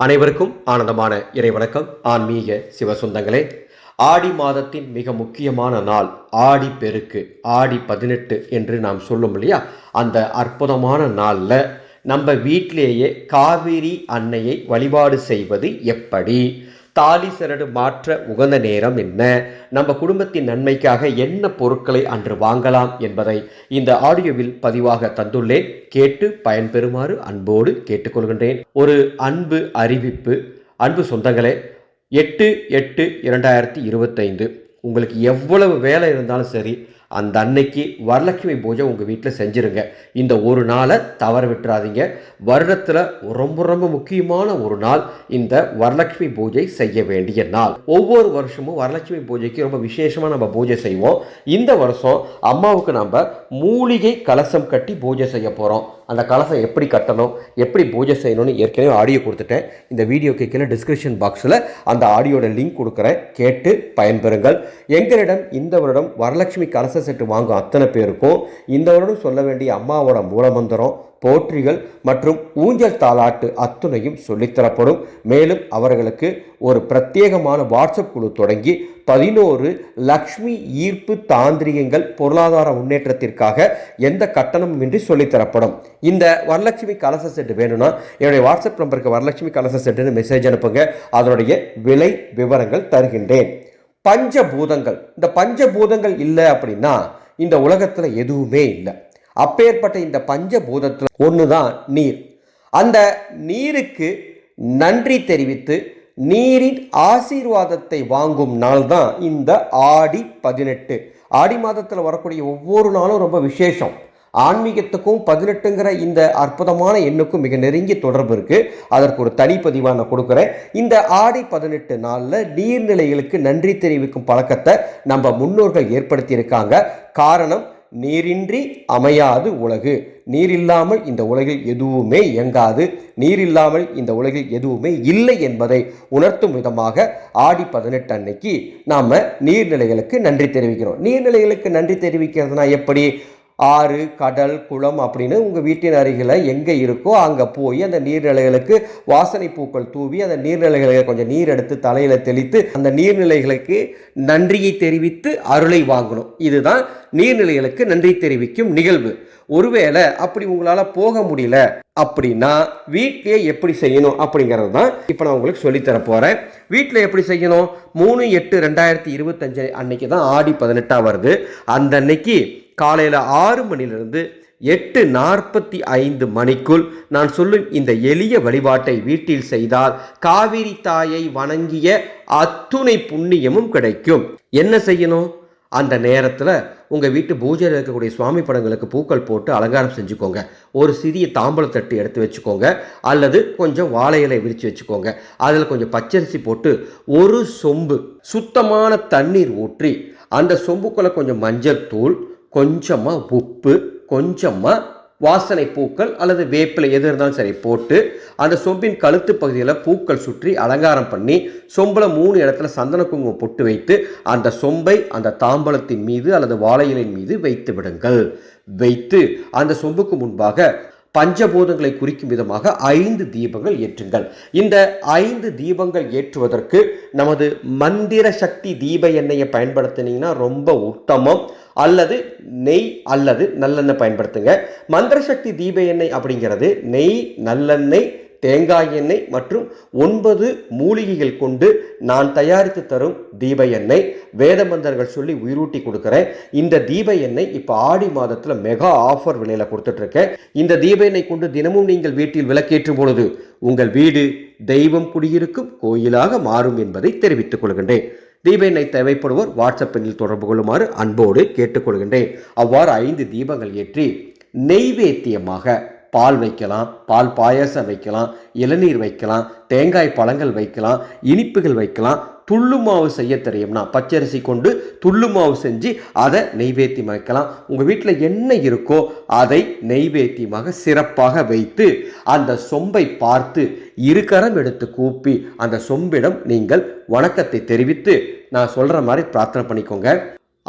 அனைவருக்கும் ஆனந்தமான இறைவணக்கம். ஆன்மீக சிவசுந்தங்களே ஆடி மாதத்தின் மிக முக்கியமான நாள் ஆடி பெருக்கு ஆடி பதினெட்டு என்று நாம் சொல்லும் இல்லையா? அந்த அற்புதமான நாளில் நம்ம வீட்டிலேயே காவிரி அன்னையை வழிபாடு செய்வது எப்படி? தாலி சரடு மாற்ற உகந்த நேரம் என்ன? நம்ம குடும்பத்தின் நன்மைக்காக என்ன பொருட்களை அன்று வாங்கலாம் என்பதை இந்த ஆடியோவில் பதிவாக தந்துள்ளேன். கேட்டு பயன்பெறுமாறு அன்போடு கேட்டுக்கொள்கின்றேன். ஒரு அன்பு அறிவிப்பு. அன்பு சொந்தங்களே எட்டு எட்டு இரண்டாயிரத்தி இருபத்தைந்து. உங்களுக்கு எவ்வளவு வேலை இருந்தாலும் சரி அந்த அன்னைக்கு வரலட்சுமி பூஜை உங்கள் வீட்டில் செஞ்சுருங்க. இந்த ஒரு நாளை தவற விட்டுறாதீங்க. வருடத்தில் ரொம்ப ரொம்ப முக்கியமான ஒரு நாள் இந்த வரலட்சுமி பூஜை செய்ய வேண்டிய நாள். ஒவ்வொரு வருஷமும் வரலட்சுமி பூஜைக்கு ரொம்ப விசேஷமாக நம்ம பூஜை செய்வோம். இந்த வருஷம் அம்மாவுக்கு நம்ம மூலிகை கலசம் கட்டி பூஜை செய்ய போகிறோம் அந்த கலசம் எப்படி கட்டணும் எப்படி பூஜை செய்யணும்னு ஏற்கனவே ஆடியோ கொடுத்துட்டேன். இந்த வீடியோக்கு கீழே டிஸ்கிரிப்ஷன் பாக்ஸில் அந்த ஆடியோட லிங்க் கொடுக்குறேன். கேட்டு பயன்பெறுங்கள். எங்களிடம் இந்த வருடம் வரலட்சுமி கலச செட்டு வாங்கும் அத்தனை பேருக்கும் இந்த வருடம் சொல்ல வேண்டிய அம்மாவோட மூலமந்திரம் போற்றிகள் மற்றும் ஊஞ்சல் தாலாட்டு அத்துணையும் சொல்லித்தரப்படும். மேலும் அவர்களுக்கு ஒரு பிரத்யேகமான வாட்ஸ்அப் குழு தொடங்கி பதினோரு லக்ஷ்மி ஈர்ப்பு தாந்திரிகங்கள் பொருளாதார முன்னேற்றத்திற்காக எந்த கட்டணமும் இன்றி சொல்லித்தரப்படும். இந்த வரலட்சுமி கலச செட்டு வேணும்னா என்னுடைய வாட்ஸ்அப் நம்பருக்கு வரலட்சுமி கலச செட்டுன்னு மெசேஜ் அனுப்புங்க. அதனுடைய விலை விவரங்கள் தருகின்றேன். பஞ்சபூதங்கள். இந்த பஞ்சபூதங்கள் இல்லை அப்படின்னா இந்த உலகத்தில் எதுவுமே இல்லை. அப்பேற்பட்ட இந்த பஞ்சபூதத்தில் ஒன்று தான் நீர். அந்த நீருக்கு நன்றி தெரிவித்து நீரின் ஆசீர்வாதத்தை வாங்கும் நாள் தான் இந்த ஆடி பதினெட்டு. ஆடி மாதத்தில் வரக்கூடிய ஒவ்வொரு நாளும் ரொம்ப விசேஷம். ஆன்மீகத்துக்கும் பதினெட்டுங்கிற இந்த அற்புதமான எண்ணுக்கும் மிக நெருங்கிய தொடர்பு இருக்குது அதற்கு ஒரு தனிப்பதிவாக நான் கொடுக்குறேன். இந்த ஆடி பதினெட்டு நாளில் நீர்நிலைகளுக்கு நன்றி தெரிவிக்கும் பழக்கத்தை நம்ம முன்னோர்கள் ஏற்படுத்தியிருக்காங்க. காரணம் நீரின்றி அமையாது உலகு. நீர் இல்லாமல் இந்த உலகில் எதுவுமே இயங்காது. நீர் இல்லாமல் இந்த உலகில் எதுவுமே இல்லை என்பதை உணர்த்தும் விதமாக ஆடி பதினெட்டு அன்னைக்கு நாம் நீர்நிலைகளுக்கு நன்றி தெரிவிக்கிறோம். நீர்நிலைகளுக்கு நன்றி தெரிவிக்கிறதுனா எப்படி? ஆறு கடல் குளம் அப்படின்னு உங்கள் வீட்டின் அருகில் எங்கே இருக்கோ அங்கே போய் அந்த நீர்நிலைகளுக்கு வாசனை பூக்கள் தூவி அந்த நீர்நிலைகளை கொஞ்சம் நீர் எடுத்து தலையில் தெளித்து அந்த நீர்நிலைகளுக்கு நன்றியை தெரிவித்து அருளை வாங்கணும். இதுதான் நீர்நிலைகளுக்கு நன்றி தெரிவிக்கும் நிகழ்வு. ஒருவேளை அப்படி உங்களால் போக முடியல. அப்படின்னா வீட்டிலே எப்படி செய்யணும் அப்படிங்கிறது தான் இப்போ நான் உங்களுக்கு சொல்லித்தர போகிறேன் வீட்டில் எப்படி செய்யணும்? மூணு எட்டு ரெண்டாயிரத்தி இருபத்தஞ்சு அன்னைக்கு தான் ஆடி பதினெட்டாக வருது. அந்த அன்னைக்கு காலையில் ஆறு மணிலிருந்து எட்டு நாற்பத்தி ஐந்து மணிக்குள் நான் சொல்லும் இந்த எளிய வழிபாட்டை வீட்டில் செய்தால் காவிரி தாயை வணங்கிய அத்துணை புண்ணியமும் கிடைக்கும். என்ன செய்யணும்? அந்த நேரத்தில் உங்கள் வீட்டு பூஜையில் இருக்கக்கூடிய சுவாமி படங்களுக்கு பூக்கள் போட்டு அலங்காரம் செஞ்சுக்கோங்க. ஒரு சிறிய தாம்பழத்தட்டு எடுத்து வச்சுக்கோங்க. அல்லது கொஞ்சம் வாழை இலை விரித்து வச்சுக்கோங்க. அதில் கொஞ்சம் பச்சரிசி போட்டு ஒரு சொம்பு சுத்தமான தண்ணீர் ஊற்றி அந்த சொம்புக்குள்ளே கொஞ்சம் மஞ்சள் தூள் கொஞ்சமாக உப்பு கொஞ்சமாக வாசனை பூக்கள் அல்லது வேப்பிலை எது இருந்தாலும் சரி போட்டு அந்த சொம்பின் கழுத்து பகுதியில் பூக்கள் சுற்றி அலங்காரம் பண்ணி சொம்பில் மூணு இடத்துல சந்தன குங்குமம் பொட்டு வைத்து அந்த சொம்பை அந்த தாம்பலத்தின் மீது அல்லது வாழையிலின் மீது வைத்து விடுங்கள். வைத்து அந்த சொம்புக்கு முன்பாக பஞ்சபூதங்களை குறிக்கும் விதமாக ஐந்து தீபங்கள் ஏற்றுங்கள். இந்த ஐந்து தீபங்கள் ஏற்றுவதற்கு நமது மந்திர சக்தி தீப எண்ணெயை பயன்படுத்தினீங்கன்னா ரொம்ப உத்தமம். அல்லது நெய் அல்லது நல்லெண்ணெய் பயன்படுத்துங்க. மந்திர சக்தி தீப எண்ணெய் அப்படிங்கிறது நெய் நல்லெண்ணெய் தேங்காய் எண்ணெய் மற்றும் ஒன்பது மூலிகைகள் கொண்டு நான் தயாரித்து தரும் தீப எண்ணெய். வேதமந்தர்கள் சொல்லி உயிரூட்டி கொடுக்குறேன். இந்த தீப எண்ணெய் இப்போ ஆடி மாதத்தில் மெகா ஆஃபர் விலையில் கொடுத்துட்ருக்கேன். இந்த தீப எண்ணெய் கொண்டு தினமும் நீங்கள் வீட்டில் விளக்கேற்றும் பொழுது உங்கள் வீடு தெய்வம் குடியிருக்கும் கோயிலாக மாறும் என்பதை தெரிவித்துக் கொள்கின்றேன். தீப எண்ணெய் தேவைப்படுவோர் வாட்ஸ்அப் எண்ணில் தொடர்பு கொள்ளுமாறு அன்போடு கேட்டுக்கொள்கின்றேன் அவ்வாறு ஐந்து தீபங்கள் ஏற்றி நெய்வேத்தியமாக பால் வைக்கலாம் பால் பாயாசம் வைக்கலாம் இளநீர் வைக்கலாம் தேங்காய் பழங்கள் வைக்கலாம் இனிப்புகள் வைக்கலாம். துள்ளு மாவு செய்ய தெரியும்னா பச்சரிசி கொண்டு துள்ளு மாவு செஞ்சு அதை நெய்வேத்தியம் வைக்கலாம். உங்கள் வீட்டில் என்ன இருக்கோ அதை நெய்வேத்தியமாக சிறப்பாக வைத்து அந்த சொம்பை பார்த்து இருக்கரம் எடுத்து கூப்பி அந்த சொம்பிடம் நீங்கள் வணக்கத்தை தெரிவித்து நான் சொல்கிற மாதிரி பிரார்த்தனை பண்ணிக்கோங்க.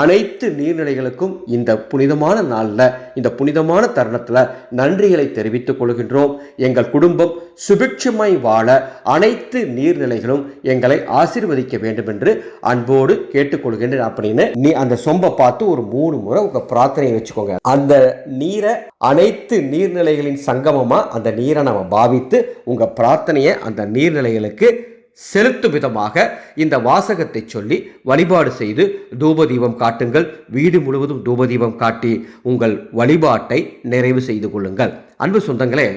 அனைத்து நீர்நிலைகளுக்கும் இந்த புனிதமான நாளில் இந்த புனிதமான தருணத்தில் நன்றிகளை தெரிவித்துக் கொள்கின்றோம். எங்கள் குடும்பம் சுபிட்சமாய் வாழ அனைத்து நீர்நிலைகளும் எங்களை ஆசீர்வதிக்க வேண்டும் என்று அன்போடு கேட்டுக்கொள்கின்றேன். அப்படின்னு நீ அந்த சொம்பை பார்த்து ஒரு மூணு முறை உங்கள் பிரார்த்தனையை வச்சுக்கோங்க. அந்த நீரை அனைத்து நீர்நிலைகளின் சங்கமமாக அந்த நீரை நம்ம பாவித்து உங்கள் பிரார்த்தனையை அந்த நீர்நிலைகளுக்கு செலுத்தும் விதமாக இந்த வாசகத்தை சொல்லி வழிபாடு செய்து தூபதீபம் காட்டுங்கள். வீடு முழுவதும் தூபதீபம் காட்டி உங்கள் வழிபாட்டை நிறைவு செய்து கொள்ளுங்கள். அன்பு சொந்தங்களே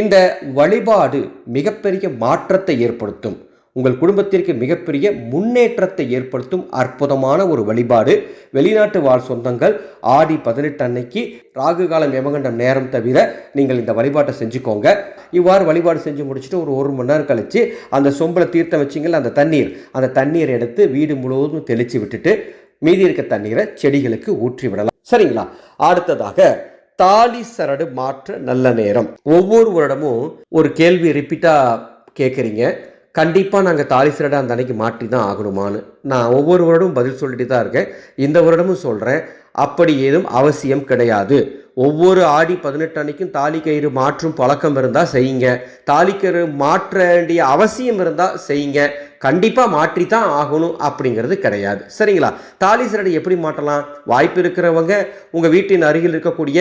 இந்த வழிபாடு மிகப்பெரிய மாற்றத்தை ஏற்படுத்தும். உங்கள் குடும்பத்திற்கு மிகப்பெரிய முன்னேற்றத்தை ஏற்படுத்தும் அற்புதமான ஒரு வழிபாடு. வெளிநாட்டு வாழ் சொந்தங்கள் ஆடி பதினெட்டு அன்னைக்கு ராகு காலம் யமகண்டம் நேரம் தவிர நீங்கள் இந்த வழிபாட்டை செஞ்சுக்கோங்க. இவ்வாறு வழிபாடு செஞ்சு முடிச்சுட்டு ஒரு ஒரு மணி நேரம் கழிச்சு அந்த சொம்பில் தீர்த்தம் வச்சிங்கல்ல அந்த தண்ணீர் அந்த தண்ணீரை எடுத்து வீடு முழுவதும் தெளித்து விட்டுட்டு மீதி இருக்க தண்ணீரை செடிகளுக்கு ஊற்றி விடலாம். சரிங்களா? அடுத்ததாக தாலி சரடு மாற்ற நல்ல நேரம். ஒவ்வொரு வருடமும் ஒரு கேள்வி ரிப்பீட்டாக கேட்குறீங்க கண்டிப்பாக நாங்கள் தாலி சரடை அந்த அன்னைக்கு மாற்றி தான் ஆகணுமான்னு நான் ஒவ்வொரு வருடமும் பதில் சொல்லிட்டு தான் இருக்கேன். இந்த வருடமும் சொல்கிறேன் அப்படி ஏதும் அவசியம் கிடையாது. ஒவ்வொரு ஆடி பதினெட்டு அன்னைக்கும் தாலி கயிறு மாற்றும் பழக்கம் இருந்தால் செய்யுங்க. தாலி கயிறு மாற்ற வேண்டிய அவசியம் இருந்தால் செய்யுங்க. கண்டிப்பாக மாற்றி தான் ஆகணும் அப்படிங்கிறது கிடையாது. சரிங்களா? தாலி சரடை எப்படி மாட்டலாம் வாய்ப்பு இருக்கிறவங்க உங்கள் வீட்டின் அருகில் இருக்கக்கூடிய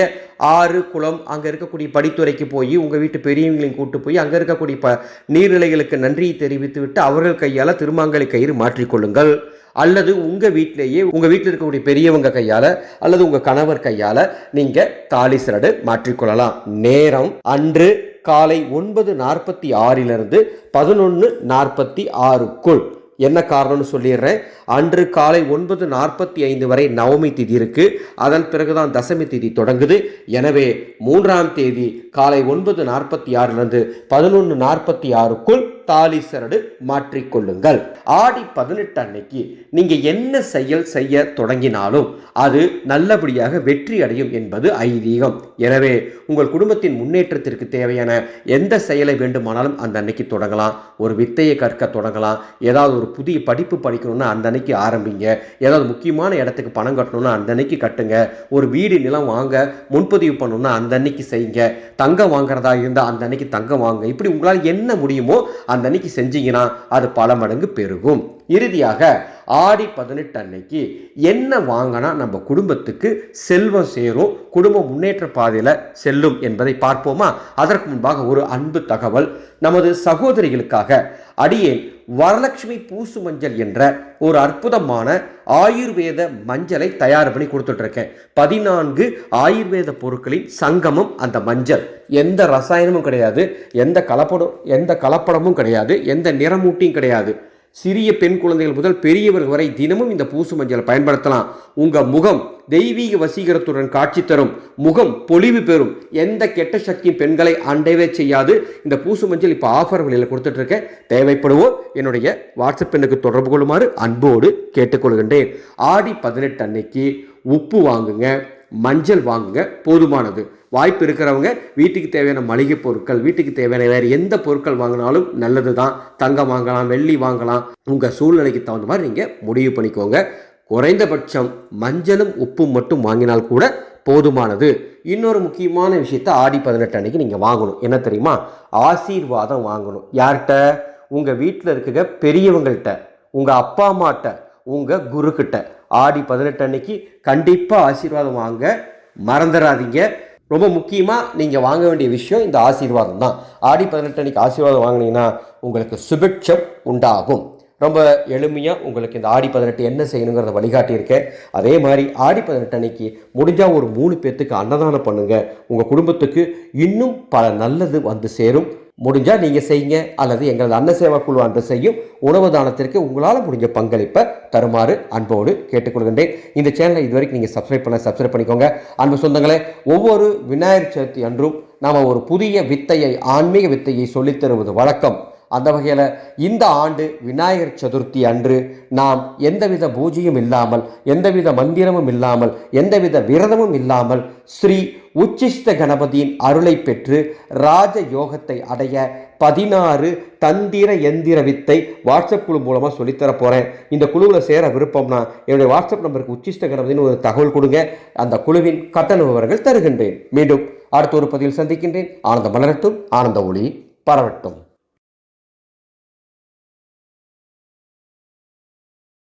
ஆறு குளம் அங்கே இருக்கக்கூடிய படித்துறைக்கு போய் உங்கள் வீட்டு பெரியவங்களையும் கூட்டு போய் அங்கே இருக்கக்கூடிய ப நீர்நிலைகளுக்கு நன்றியை தெரிவித்து விட்டு அவர்கள் கையால் திருமாங்கலை கயிறு மாற்றிக்கொள்ளுங்கள் அல்லது உங்கள் வீட்டிலேயே உங்கள் வீட்டில் இருக்கக்கூடிய பெரியவங்க கையால் அல்லது உங்கள் கணவர் கையால் நீங்கள் தாலி சரடு மாற்றிக்கொள்ளலாம் நேரம் அன்று காலை ஒன்பது நாற்பத்தி ஆறிலிருந்து பதினொன்று நாற்பத்தி ஆறுக்குள். என்ன காரணம்னு சொல்லிடுறேன். அன்று காலை ஒன்பது நாற்பத்தி ஐந்து வரை நவமி திதி இருக்கு. அதன் பிறகுதான் தசமி திதி தொடங்குது. எனவே மூன்றாம் தேதி காலை ஒன்பது நாற்பத்தி ஆறிலிருந்து பதினொன்று நாற்பத்தி ஆறுக்குள் தாலி சரடு மாற்றிக்கொள்ளுங்கள். ஆடி பதினெட்டு அன்னைக்கு நீங்க என்ன செயல் செய்ய தொடங்கினாலும் அது நல்லபடியாக வெற்றி அடையும் என்பது ஐதீகம். எனவே உங்கள் குடும்பத்தின் முன்னேற்றத்திற்கு தேவையான எந்த செயலை வேண்டுமானாலும் அந்த அன்னைக்கு தொடங்கலாம். ஒரு வித்தையை கற்க தொடங்கலாம். ஏதாவது ஒரு புதிய படிப்பு படிக்கணும்னா அந்த அன்னைக்கு ஆரம்பிங்க. ஏதாவது முக்கியமான இடத்துக்கு பணம் கட்டணும்னா அந்த அன்னைக்கு கட்டுங்க. ஒரு வீடு நிலம் வாங்க முன்பதிவு பண்ணணும்னா அந்த அன்னைக்கு செய்யுங்க. தங்கம் வாங்குறதா இருந்தால் அந்த அன்னைக்கு தங்கம் வாங்க. இப்படி உங்களால் என்ன முடியுமோ அந்த அன்னைக்கு செஞ்சீங்கன்னா அது பல மடங்கு பெருகும். இறுதியாக ஆடி பதினெட்டு அன்னைக்கு என்ன வாங்கினா நம்ம குடும்பத்துக்கு செல்வம் சேரும் குடும்ப முன்னேற்ற பாதையில் செல்லும் என்பதை பார்ப்போமா? அதற்கு முன்பாக ஒரு அன்பு தகவல். நமது சகோதரிகளுக்காக அடியேன் வரலட்சுமி பூசு மஞ்சள் என்ற ஒரு அற்புதமான ஆயுர்வேத மஞ்சளை தயார் பண்ணி கொடுத்துட்ருக்கேன். பதினான்கு ஆயுர்வேத பொருட்களின் சங்கமம் அந்த மஞ்சள். எந்த ரசாயனமும் கிடையாது எந்த கலப்படம் எந்த கலப்படமும் கிடையாது எந்த நிறமூட்டியும் கிடையாது. சிறிய பெண் குழந்தைகள் முதல் பெரியவர்கள் வரை தினமும் இந்த பூசு மஞ்சளை பயன்படுத்தலாம். உங்கள் முகம் தெய்வீக வசீகரத்துடன் காட்சி தரும். முகம் பொலிவு பெறும். எந்த கெட்ட சக்தியும் பெண்களை அண்டைவே செய்யாது. இந்த பூசு மஞ்சள் இப்போ ஆஃபர் விலையில் கொடுத்துட்ருக்கேன். தேவைப்படுவோ என்னுடைய வாட்ஸ்அப் எண்ணுக்கு தொடர்பு கொள்ளுமாறு அன்போடு கேட்டுக்கொள்கின்றேன். ஆடி பதினெட்டு அன்னைக்கு உப்பு வாங்குங்க மஞ்சள் வாங்குங்க போதுமானது. வாய்ப்பு இருக்கிறவங்க வீட்டுக்கு தேவையான மளிகை பொருட்கள் வீட்டுக்கு தேவையான வேறு எந்த பொருட்கள் வாங்கினாலும் நல்லது தான் தங்கம் வாங்கலாம் வெள்ளி வாங்கலாம். உங்கள் சூழ்நிலைக்கு தகுந்த மாதிரி நீங்கள் முடிவு பண்ணிக்கோங்க. குறைந்தபட்சம் மஞ்சளும் உப்பும் மட்டும் வாங்கினால் கூட போதுமானது. இன்னொரு முக்கியமான விஷயத்த ஆடி பதினெட்டு அன்னைக்கு நீங்கள் வாங்கணும். என்ன தெரியுமா? ஆசீர்வாதம் வாங்கணும். யார்கிட்ட? உங்கள் வீட்டில் இருக்கிற பெரியவங்கள்ட்ட உங்கள் அப்பா அம்மாட்ட உங்கள் குருக்கிட்ட. ஆடி பதினெட்டு அன்னைக்கு கண்டிப்பாக ஆசீர்வாதம் வாங்க. மறந்துடாதீங்க ரொம்ப முக்கியமாக நீங்கள் வாங்க வேண்டிய விஷயம் இந்த ஆசீர்வாதம் தான். ஆடி பதினெட்டு அன்னைக்கு ஆசீர்வாதம் வாங்கினீங்கன்னா உங்களுக்கு சுபிட்சம் உண்டாகும். ரொம்ப எளிமையாக உங்களுக்கு இந்த ஆடி பதினெட்டு என்ன செய்யணுங்கிறத வழிகாட்டியிருக்கேன். அதே மாதிரி ஆடி பதினெட்டு அன்னைக்கு முடிஞ்சால் ஒரு மூணு பேர்த்துக்கு அன்னதானம் பண்ணுங்கள் உங்கள் குடும்பத்துக்கு இன்னும் பல நல்லது வந்து சேரும். முடிஞ்சால் நீங்கள் செய்யுங்க. அல்லது எங்களது அன்ன சேவா குழு அன்று செய்யும் உணவு தானத்திற்கு உங்களால் முடிஞ்ச பங்களிப்பை தருமாறு அன்போடு கேட்டுக்கொள்கின்றேன். இந்த சேனலை இது வரைக்கும் நீங்கள் சப்ஸ்கிரைப் பண்ண சப்ஸ்கிரைப் பண்ணிக்கோங்க. அன்பு சொந்தங்களே ஒவ்வொரு விநாயகர் சதுர்த்தி அன்றும் நாம் ஒரு புதிய வித்தையை ஆன்மீக வித்தையை சொல்லித் தருவது வழக்கம். அந்த வகையில் இந்த ஆண்டு விநாயகர் சதுர்த்தி அன்று நாம் எந்தவித பூஜையும் இல்லாமல் எந்தவித மந்திரமும் இல்லாமல் எந்தவித விரதமும் இல்லாமல் ஸ்ரீ உச்சிஷ்ட கணபதியின் அருளை பெற்று ராஜ யோகத்தை அடைய பதினாறு தந்திர எந்திர வித்தை வாட்ஸ்அப் குழு மூலமாக சொல்லித்தர போகிறேன் இந்த குழுவில் சேர விருப்பம்னா என்னுடைய வாட்ஸ்அப் நம்பருக்கு உச்சிஷ்ட கணபதினு ஒரு தகவல் கொடுங்க. அந்த குழுவின் கட்டண விவரங்கள் தருகின்றேன். மீண்டும் அடுத்த ஒரு பதிவில் சந்திக்கின்றேன். ஆனந்த மலரட்டும் ஆனந்த ஒளி பரவட்டும்.